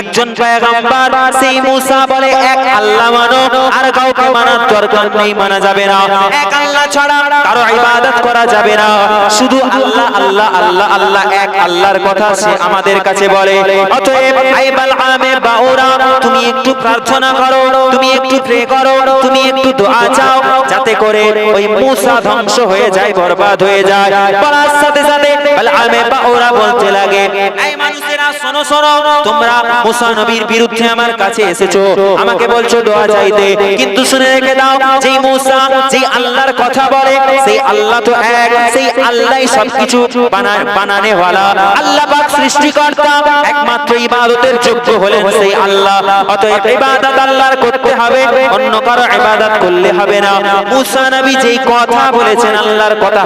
একজন পয়গম্বর, সেই মুসা বলে এক আল্লাহ মানো, আর কাউকে মানার দরকার নেই, মানা যাবে না। এক আল্লাহ ছাড়া কারও ইবাদত করা যাবে না। শুধু আল্লাহ আল্লাহ আল্লাহ আল্লাহ, এক আল্লাহর কথা সে আমাদের কাছে বলে। অতএব, আইবাল আমে বাউরা, তুমি একটু প্রার্থনা করো, তুমি একটু প্রে করো, তুমি একটু দোয়া চাও, যাতে করে ওই মুসা ধ্বংস হয়ে যায়, বরবাদ হয়ে যায়। বলার সাথে সাথে আমে বাউরা বলতে লাগে, এই মানুষেরা একমাত্র ইবাদতের যোগ্য সেই আল্লাহ। ইবাদত আল্লাহর করতে হবে, অন্য কারও ইবাদত করলে হবে না। মুসা নবী যেই কথা বলেছেন, আল্লাহর কথা,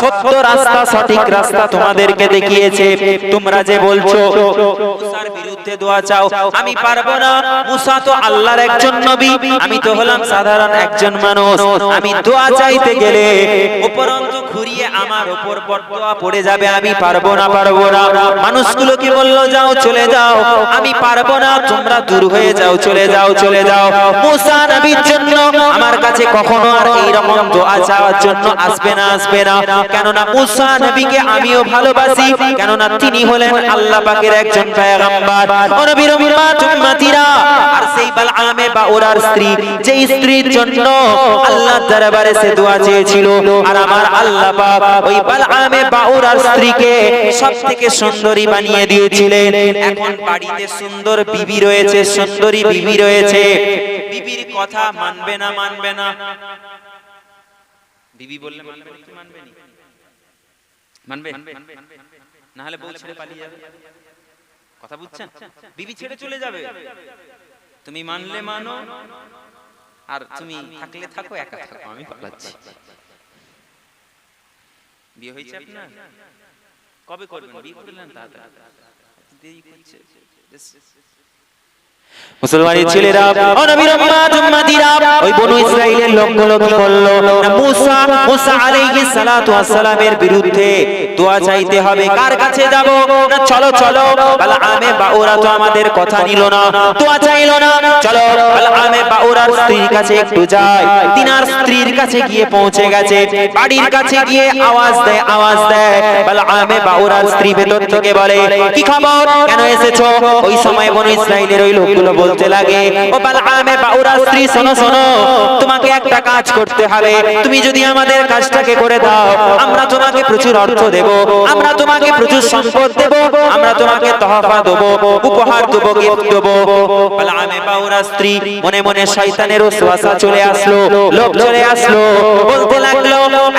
সত্য রাস্তা, সঠিক রাস্তা তোমাদেরকে দেখিয়েছে। তোমরা যে বলছো মুসার বিরুদ্ধে দোয়া চাও। আমি পারব না। মুসা তো আল্লাহর একজন নবী। আমি তো হলাম সাধারণ একজন মানুষ। আমি দোয়া চাইতে গেলে উপরন্ত ঘুরিয়ে আমার উপর বরদোয়া পড়ে যাবে। আমি পারব না পারব না। মানুষগুলো কি বলল যাও চলে যাও। আমি পারব না। তোমরা দূর হয়ে যাও চলে যাও চলে যাও। মুসা নবীর জন্য আমার কাছে কখনো আর এইরকম দোয়া চাওয়ার জন্য আসবে না আসবে না। কেননা মুসা নবীকে আমিও ভালোবাসি। কেননা তিনি হলেন সুন্দরী বানিয়ে দিয়েছিলেন। এখন বাড়িতে সুন্দর বিবি রয়েছে, সুন্দরী বিবি রয়েছে। বিবির কথা মানবে না মানবে না। বিবি বললে মানবে মানবে? না মানবে? না হলে বউ ছেড়ে পালিয়ে যাবে। কথা বুঝছেন? বিবি ছেড়ে চলে যাবে। তুমি মানলে মানো আর তুমি থাকলে থাকো একা থাকো। আমি পালাচ্ছি। বিয়ে হয়েছে আপনার? কবে করবেন? বিয়ে করলেন তাড়াতাড়ি। দেরি করছে। মুসলমানের ছেলেরা নবীর উম্মতিরা ওই বনু ইসরাইলের লোকগুলো কি করল। মুসা মুসা আলাইহিস সালাতু ওয়াস সালামের বিরুদ্ধে দোয়া চাইতে হবে। কার কাছে যাব? না চলো চলো বালআমে বাউরা তো আমাদের কথা নিল না। দোয়া চাইলো না। চলো বালআমে বাউরার স্ত্রীর কাছে একটু যাই তিনার স্ত্রীর কাছে গিয়ে পৌঁছে গেছে। বাড়ির কাছে গিয়ে আওয়াজ দেয় আওয়াজ দেয়। বালআমে বাউরার স্ত্রী ভেতর থেকে বলে কি খবর? কেন এসেছ? ওই সময় বনু ইসরাইলের ওই লোকগুলো বলতে লাগে ও বালআমে বাউরা স্ত্রী শোনো শোনো। তোমাকে একটা কাজ করতে হবে। তুমি যদি আমাদের কাজটাকে করে দাও আমরা তোমাকে প্রচুর অর্থ দেব। আমরা তোমাকে প্রচুর সম্পদ দেব আমরা তোমাকে তহফা দেব উপহার দেব গিফট দেব। বাউরা স্ত্রী মনে মনে শয়তানের ওসওয়াসা চলে আসলো লোক চলে আসলো। বলতে লাগল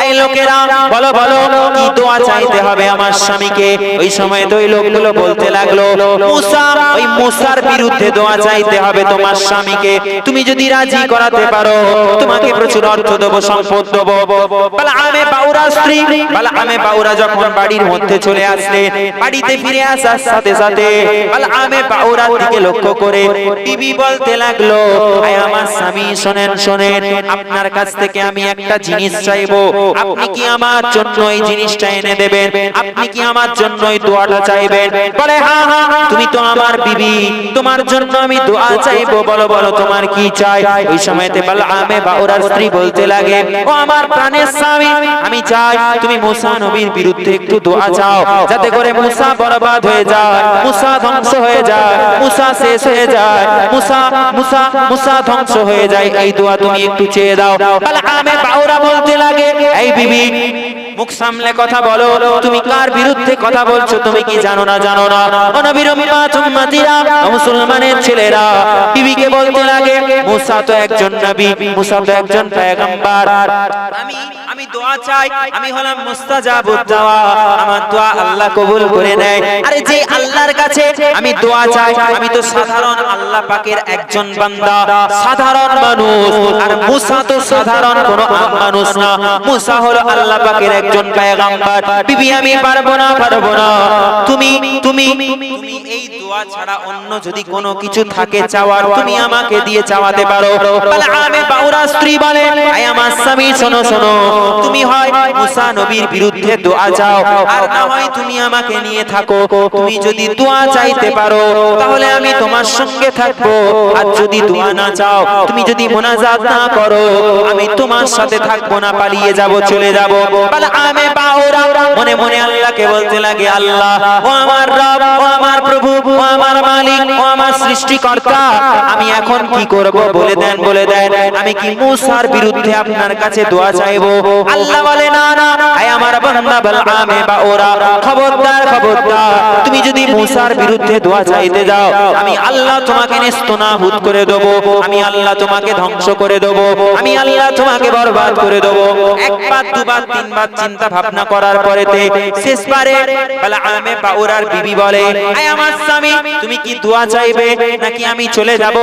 এই লোকেরা বলো বলো কি দোয়া চাইতে হবে আমার স্বামীকে? ওই সময় তো ওই লোকগুলো বলতে লাগল মুসা ওই মুসার বিরুদ্ধে দোয়া চাইতে হবে তোমার স্বামীকে। তুমি যদি রাজি করাতে পারো তোমাকে প্রচুর অর্থ দেবো সম্পদ দেবো। বাউরা স্ত্রী। বলে আমি বাউরা যখন বাড়ির মধ্যে চলে আসলে, বাড়িতে ফিরে আসার সাথে সাথে বলে আমি বাউরার দিকে লক্ষ্য করে টিভি বলতে লাগল আমার স্বামী, শোনেন শোনেন, আপনার কাছ থেকে আমি একটা জিনিস চাইব। আপনি কি আমার জন্য এই জিনিসটা এনে দেবেন? আপনি কি আমার জন্য এই দোয়াটা চাইবেন? বলে হ্যাঁ হ্যাঁ তুমি তো আমার বিবি, তোমার জন্য আমি দোয়া চাইব। বলো বলো, তোমার কি চাই? ওই সময়তে বালআমে বাউরার স্ত্রী বলতে লাগে, ও আমার প্রাণের স্বামী, আমি চাই তুমি মুসা নবীর বিরুদ্ধে একটু দোয়া চাও যাতে করে মুসা বরবাদ হয়ে যায় মুসা ধ্বংস হয়ে যায় মুসা শেষ হয়ে যায় মুসা মুসা মুসা ধ্বংস হয়ে যায়। এই দোয়া তুমি একটু চেয়ে দাও। বালআমে বাউরা বলতে লাগে এই বিবি মুখ সামলে কথা বলো। তুমি কার বিরুদ্ধে কথা বলছো? তুমি কি জানো না জানো না? উম্মতিরা মুসলমানের ছেলেরা বিবিকে বলতে লাগে মুসা তো একজন নবী মুসা তো একজন পয়গম্বর। আমি আমি দোয়া চাই আমি হলাম মুস্তাজাবুদ আমার দোয়া আল্লাহ কবুল করে নেয়। আরে যে আল্লাহর কাছে আমি দোয়া চাই, আমি তো সাধারণ আল্লাহ পাকের একজন বান্দা। সাধারণ মানুষ। আর মুসা তো সাধারণ কোন মানুষ না। মুসা হলো আল্লাহ পাকের একজন পায়গাম্বার। বিবি, আমি পারব না পারব না। তুমি তুমি এই দোয়া ছাড়া অন্য যদি কোনো কিছু থাকে চাওয়ার তুমি আমাকে দিয়ে চাওয়াতে পারো। আমি বাউরা স্ত্রী বলে আয় আমার স্বামী শোনো শোনো তুমি হয় মুসা নবীর বিরুদ্ধে দোয়া চাও। আর না হয় তুমি আমাকে নিয়ে থাকো তুমি যদি দোয়া চাইতে পারো তাহলে আমি তোমার সঙ্গে থাকব। আর যদি দোয়া না চাও তুমি যদি মোনাজাত না করো আমি তোমার সাথে থাকব না পালিয়ে যাব চলে যাব আমি বাউরা মনে মনে আল্লাহকে বলতে লাগে আল্লাহ ও আমার রব ও আমার প্রভু আমার মালিক, ও আমার সৃষ্টিকর্তা, আমি এখন কি করব? বলে দেন বলে দেন, আমি কি মুসার বিরুদ্ধে আপনার কাছে দোয়া আল্লাহ বলে, না না, আয় আমার বান্দা বলআমে বা ওরা। খবরদার খবরদার, তুমি যদি মুসার বিরুদ্ধে দোয়া চাইতে যাও, আমি আল্লাহ তোমাকে করে দেব, আমি আল্লাহ তোমাকে ধ্বংস করে দেব, আমি আল্লাহ তোমাকে বরবাদ করে দেব। একবার দুবার তিনবার চিন্তা ভাবনা করার পরেতে শেষবারে বলআমে বা ওরার বিবি বলে, আয় আমার স্বামী তুমি কি দোয়া চাইবে নাকি আমি চলে যাব?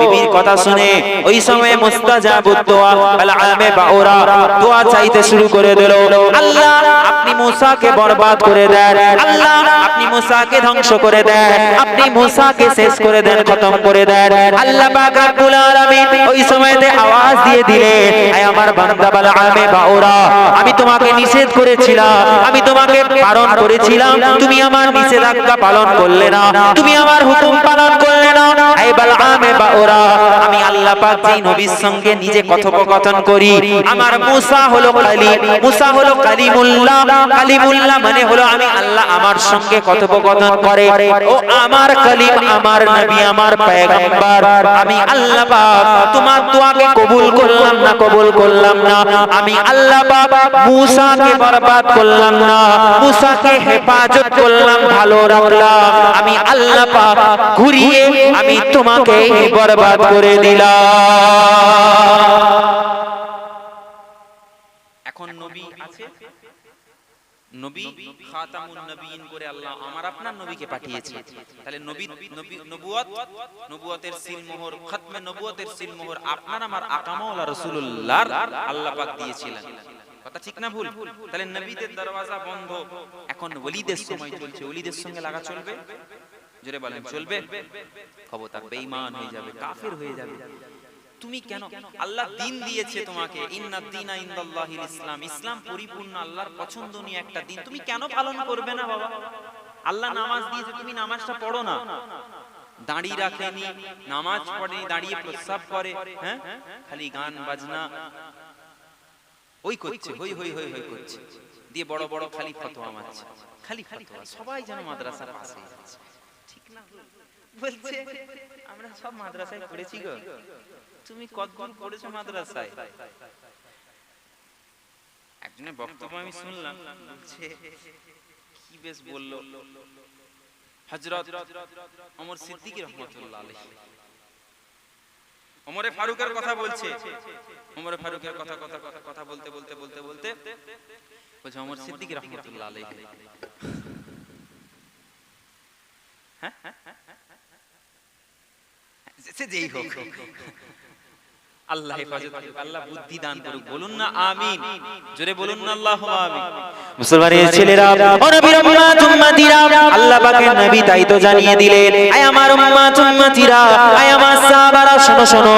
বিবির কথা শুনে ওই সময় মুস্তাজাবুদ দোয়া বলআমে বা ওরা দোয়া চাইতে শুরু করে দিল। আল্লাহ, আপনি মুসাকে বরবাদ করে দেন। আল্লাহ, আপনি মুসাকে ধ্বংস করে দেন। আপনি মুসাকে শেষ করে দেন, খতম করে দেন। আল্লাহ পাক রব্বুল আলামিন ওই সময়তে আওয়াজ দিয়ে দিলে আয় আমার বান্দা বালআমে বাওরা আমি তোমাকে নিষেধ করেছিলাম, আমি তোমাকে বারণ করেছিলাম, তুমি আমার নিষেধাজ্ঞা পালন করলে না। তুমি আমার হুকুম পালন করলে না। আয় বালআমে বাওরা আমি আল্লাহ পাক যেই নবীর সঙ্গে নিজে কথোপকথন করি, আমার মুসা হলো কালিম মুসা হলো কালিমুল্লাহ। কালিমুল্লাহ মানে হলো আমি আল্লাহ আমার সঙ্গে কথোপকথন করে। ও আমার কালিম, আমার নবী, আমার পয়গম্বর। আমি আল্লাহ পাক তোমার দোয়াকে কবুল করলাম না, কবুল করলাম না। আমি আল্লাহ পাক মুসাকে বরবাদ করলাম না। মুসাকে হেফাজত করলাম ভালো রাখলাম। আমি আল্লাহ পাক ঘুরিয়ে আমি তোমাকে বরবাদ করে দিলাম। এখন নবী আছে? নবী খাতামুন নবীন করে আল্লাহ আমার আপনার নবীকে পাঠিয়েছে। তাহলে নবী নবী নবুয়ত? নবুয়তের সিলমোহর খতমে নবুয়তের সিলমোহর আপনার আমার আকামাউলা রাসূলুল্লাহর আল্লাহ পাক দিয়েছিলেন। কথা ঠিক না ভুল? তাহলে নবীদের দরওয়াজা বন্ধ। এখন ওলিদের সময় চলছে। ওলিদের সঙ্গে লাগা চলবে? জোরে বলেন চলবে? খবরদার বেঈমান হয়ে যাবে কাফির হয়ে যাবে। তুমি কেন? আল্লাহ দিন দিয়েছে তোমাকে ইন্না দিনা ইনদাল্লাহিল ইসলাম। ইসলাম পরিপূর্ণ আল্লাহর পছন্দনীয় একটা দিন। তুমি কেন পালন করবে না বাবা? আল্লাহ নামাজ দিয়েছে তুমি নামাজটা পড়ো না। দাঁড়িয়ে রাখেনি নামাজ পড়ে দাঁড়িয়ে প্রস্রাব করে হ্যাঁ? খালি গান বাজনা। ওই করছে হই হই হই হই করছে। দিয়ে বড় বড় খালি ফতোয়া মারছে। খালি ফতোয়া সবাই যেন মাদ্রাসার পাশে যাচ্ছে ঠিক বলছে আমরা সব মাদ্রাসায় পড়েছি গো তুমি কতক্ষণ পড়েছো মাদ্রাসায় একজনের বক্তব্য আমি শুনলাম বলছে কি বেশ বলল হযরত ওমর সিদ্দিকী রহমাতুল্লাহ আলাইহি ফারুকের কথা বলছে ওমরে ফারুকের কথা কথা কথা বলতে বলতে বলতে বলতে বলছে ওমর সিদ্দিকী রহমাতুল্লাহ আলাইহি হ্যাঁ সে যেই হোক। আল্লাহ হেফাজত করুক, আল্লাহ বুদ্ধি দান করুক বলুন না আমিন। জোরে বলুন না আল্লাহ আমিন। মুসলমানের ছেলেরা ও নবীর উম্মাত উম্মতিরা আল্লাহ পাকের নবী তাই তো জানিয়ে দিলেন আয় আমার উম্মাত উম্মতিরা আয় আমার সাহাবারা শোনো শোনো,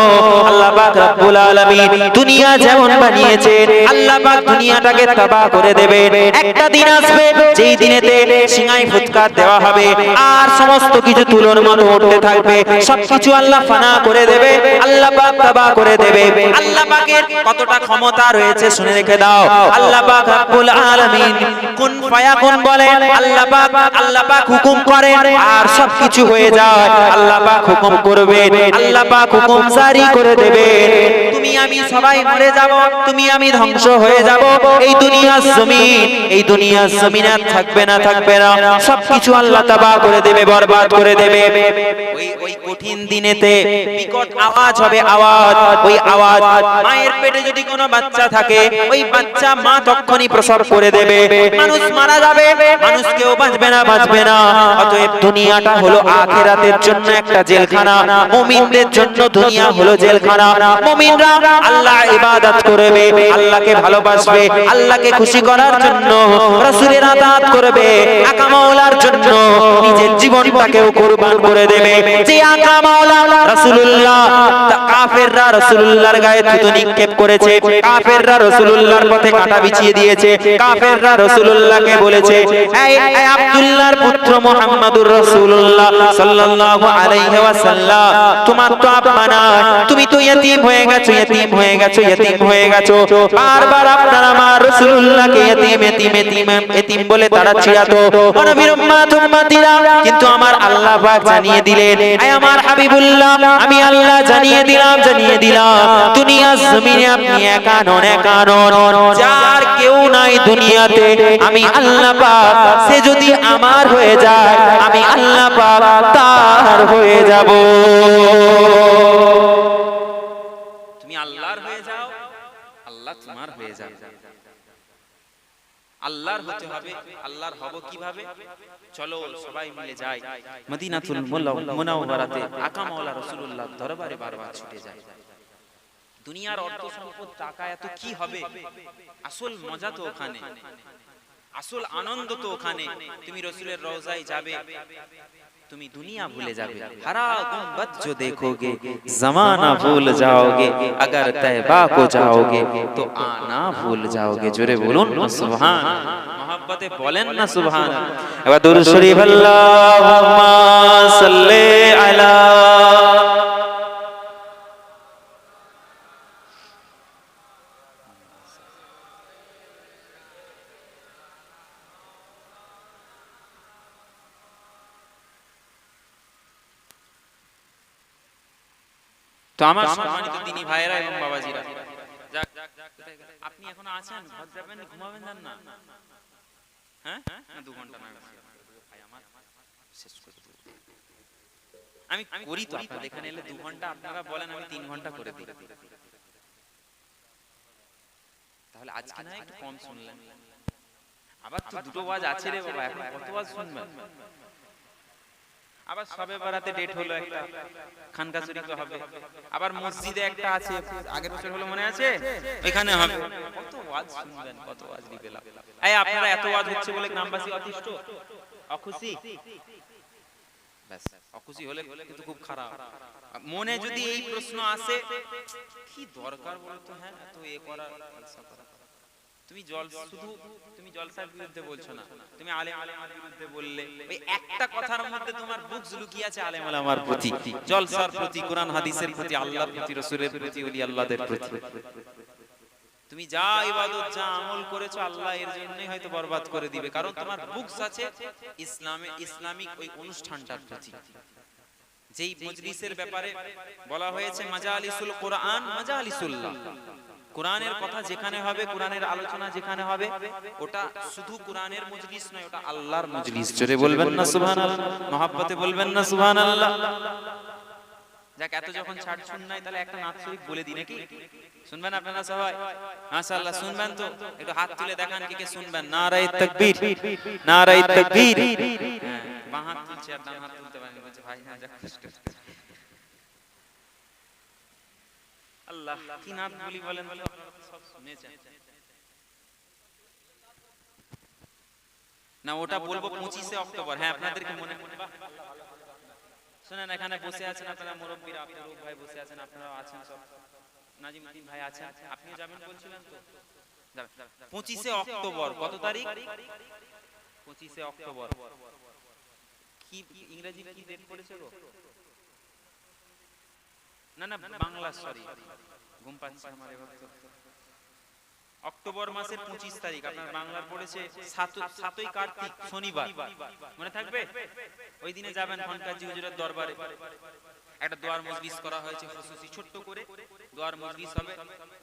আল্লাহ পাক রব্বুল আলামিন দুনিয়া যেমন বানিয়েছেন, আল্লাহ পাক দুনিয়াটাকে তাবাহ করে দেবে একটা দিন আসবে, যেই দিনেতে সিঙাই ফুৎকার দেওয়া হবে, আর সমস্ত কিছু তুলোর মতো উঠতে থাকবে। সবকিছু আল্লাহ ফানা করে দেবে, আল্লাহ পাক তাবাহ করে দেবে। আল্লাহ পাকের কতটা ক্ষমতা রয়েছে শুনে রেখে দাও। আল্লাহ পাক রব্বুল আলামিন কোন ফায়াকুন বলেন? আল্লাহ পাক আল্লাহ পাক হুকুম করেন, আর সবকিছু হয়ে যায়। আল্লাহ পাক হুকুম করবেন। আল্লাহ পাক জারি করে দেবেন আমি সবাই মরে যাব, তুমি আমি ধ্বংস হয়ে যাব। এই দুনিয়ার জমিন, এই দুনিয়ার জমিন আর থাকবে না থাকবে না। সবকিছু আল্লাহ তাবাহ করে দেবে, বরবাদ করে দেবে। ওই ওই কঠিন দিনেতে বিকট আওয়াজ হবে, আওয়াজ। ওই আওয়াজ, মায়ের পেটে যদি কোনো বাচ্চা থাকে, ওই বাচ্চা মা তখনই প্রসব করে দেবে। মানুষ মারা যাবে, মানুষ কেউ বাঁচবে না বাঁচবে না। অতএব দুনিয়াটা হলো আখেরাতের জন্য একটা জেলখানা, মুমিনদের জন্য দুনিয়া হলো জেলখানা। মুমিনরা আল্লাহ ইবাদত করবে, আল্লাহকে ভালোবাসবে, আল্লাহকে খুশি করার জন্য, রাসূলের আতাত করবে, আকা মাওলার জন্য, নিজের জীবনটাকেও কুরবান করে দেবে। যে আকা মাওলা রাসূলুল্লাহ কাফেররা রাসূলুল্লাহর গায়ে থুতু নিক্ষেপ করেছে, কাফেররা রাসূলুল্লাহর পথে কাঁটা বিছিয়ে দিয়েছে, কাফেররা রাসূলুল্লাহকে বলেছে, এই আব্দুল্লাহর পুত্র মুহাম্মাদুর রাসূলুল্লাহ সাল্লাল্লাহু আলাইহি ওয়াসাল্লাম, তোমার তো নাই, তুমি তো ইয়েতিম হয়ে গেছো ইয়েতিম হয়ে গেছো ইয়েতিম হয়ে গেছো। বারবার আপনারা আমার রাসূলুল্লাহকে ইয়েতিম ইয়েতিম ইয়েতিম ইয়েতিম বলে তারা ছিড়াতো নবীর উম্মাত, উম্মাতিরা, কিন্তু আমার আল্লাহ পাক জানিয়ে দিলেন, আয় আমার হাবিবুল্লাহ, আমি আল্লাহ জানিয়ে দিলাম জানিয়ে দিলাম। দুনিয়া জমিনে আপনি একা নন একা নন যার কেউ নাই দুনিয়াতে, আমি আল্লাহ পাক, সে যদি আমার হয়ে যায়, আমি আল্লাহ পাক তার হয়ে যাব তুমি আল্লাহর হয়ে যাও আল্লাহ তোমার হয়ে যাবে আল্লাহর হতে হবে, আল্লাহর হব কীভাবে? চলো সবাই মিলে যাই। মদিনাতুল মুনাওয়ারাতে আকা মাওলা রাসূলুল্লাহ দরবারে বারবার ছুটে যায়। দুনিয়ার অর্থ সম্পদ টাকা এত কি হবে? আসল মজা তো ওখানে। আসল আনন্দ তো ওখানে। তুমি রসুলের রওজায় যাবে। তুমি দুনিয়া ভুলে যাবে হারা গুম্বদ जो देखोगे जमाना भूल जाओगे अगर तैबा को जाओगे तो आना भूल जाओगे জোরে বলুন না সুবহান মহব্বতে বলেন না সুবহান এবার দুরূদ শরীফ আল্লাহুম্মা সাল্লি আলা তো আমার সম্মানিত দিনী ভাইয়েরা এবং বাবাজিরা? আপনি এখনও আছেন? ঘর যাবেন ঘুমাবেন না? হ্যাঁ? দু ঘণ্টা না শেষ করে আমি করি তো আপনাদের এখানে এলে দু ঘণ্টা আপনারা বলেন আমি তিন ঘণ্টা করে দিই। তাহলে আজকে না একটু কম শুনলেন। আবার তো দুটো ওয়াজ আছে রে বাবা এখন কত ওয়াজ শুনবেন? আবার সবে বারাতে ডেট হলো একটা খানকা শরীফে হবে। আবার মসজিদে একটা আছে আগের বছর হলো মনে আছে? এখানে হবে। কত ওয়াজ শুনবেন কত ওয়াজ দিবে লাভ এই আপনারা এত ওয়াজ হচ্ছে বলে গ্রামবাসী অতিষ্ঠ? অখুশি? ব্যাস অখুশি হলে কিন্তু খুব খারাপ। মনে যদি এই প্রশ্ন আসে কি দরকার বলতো? হ্যাঁ এত এ করা তুমি জল শুধু তুমি জলসার বিরুদ্ধে বলছো না। তুমি আলেম আলেমার বিরুদ্ধে বললে। ওই একটা কথার মধ্যে তোমার লুকিয়ে আছে আলেম আলেমার প্রতি। জলসার প্রতি কোরআন হাদিসের প্রতি আল্লাহর প্রতি রাসূলের প্রতি ওলি আল্লাহদের প্রতি তুমি যা ইবাদত যা আমল করেছ আল্লাহ এর জন্যই হয়তো বরবাদ করে দিবে। কারণ তোমার বুকস আছে ইসলামে ইসলামিক ওই অনুষ্ঠানটার প্রতি। যেই মজলিসের ব্যাপারে বলা হয়েছে মাজালিসুল কোরআন মাজালিসুল্লাহ। কোরআনের কথা যেখানে হবে কোরআনের আলোচনা যেখানে হবে ওটা শুধু কোরআনের মজলিস নয় ওটা আল্লাহর মজলিস। জোরে বলবেন না সুবহানাল্লাহ। মহাব্বতে বলবেন না সুবহানাল্লাহ। যাক এত যখন ছাড় শুন নাই তাহলে একটা নাচ শরীফ বলে দিই নাকি? শুনবেন আপনারা সবাই? মাশাআল্লাহ শুনবেন তো? একটু হাত তুলে দেখান কে কে শুনবেন। নারায়ে তাকবীর। নারায়ে তাকবীর। বাঁ হ্যাঁ না ওটা বলব পঁচিশে অক্টোবর। হ্যাঁ আপনাদেরকে মনে শুনেন, এখানে বসে আছেন আপনারা মুরব্বীরা ভাই বসে আছেন আপনারা আছেন সব। নাজিমুদ্দিন ভাই আছেন আপনি যাবেন বলছিলেন তো? পঁচিশে অক্টোবর, কত তারিখ? পঁচিশে অক্টোবর। কি ইংরেজি কি ডেট পড়েছে গো? না না বাংলা সরি ঘুম পাচ্ছে আমার অক্টোবর মাসের পঁচিশ তারিখ আপনার বাংলার পড়েছে সাতই কার্তিক শনিবার। মনে থাকবে? ওই দিনে যাবেন খনকাজি হুজুরের দরবারে। একটা দোয়ার মজলিস করা হয়েছে ছোট্ট করে। দোয়ার মজলিস হবে,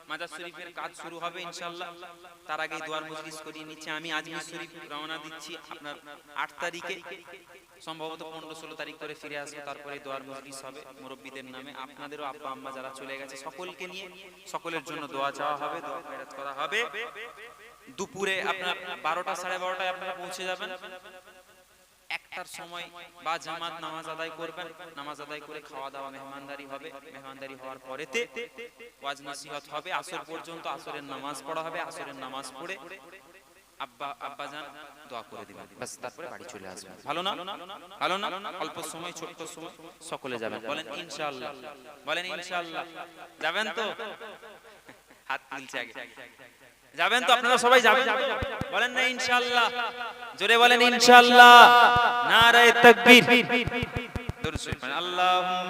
মাজার শরীফের কাজ শুরু হবে ইনশাআল্লাহ। তার আগে দোয়ার মজলিস করিয়ে নিচ্ছে। আমি আজমির শরীফ রওনা দিচ্ছি আপনার আট তারিখে। সম্ভবত পনেরো ষোলো তারিখ করে ফিরে আসব, তারপরে দোয়ার মজলিস হবে মুরব্বীদের নামে। আপনাদেরও আব্বা আম্মা যারা চলে গেছে, সকলকে নিয়ে সকলের জন্য দোয়া চাওয়া হবে, দোয়া করা হবে। দুপুরে আপনার বারোটা সাড়ে বারোটায় আপনারা পৌঁছে যাবেন। একটার সময় বা জামাত নামাজ আদায় করবেন নামাজ আদায় করে খাওয়া দাওয়া মেহমানদারি হবে মেহমানদারি হওয়ার পরেতে ওয়াজ নসিহত হবে আসর পর্যন্ত আসরের নামাজ পড়া হবে আসরের নামাজ পড়ে আব্বা আব্বা যান দোয়া করে দিবেন। বাস তারপরে বাড়ি চলে আসবেন। ভালো না? ভালো না? অল্প সময় ছোট্ট সময়? সকলে যাবেন। বলেন ইনশাআল্লাহ। বলেন ইনশাআল্লাহ। যাবেন তো? হাত তুলছে আগে। যাবেন তো আপনারা সবাই যাবেন? বলেন না ইনশাআল্লাহ। জোরে বলেন ইনশাআল্লাহ। নারায়ে তাকবীর। দরুদ শরীফ পড়েন। আল্লাহুম্মা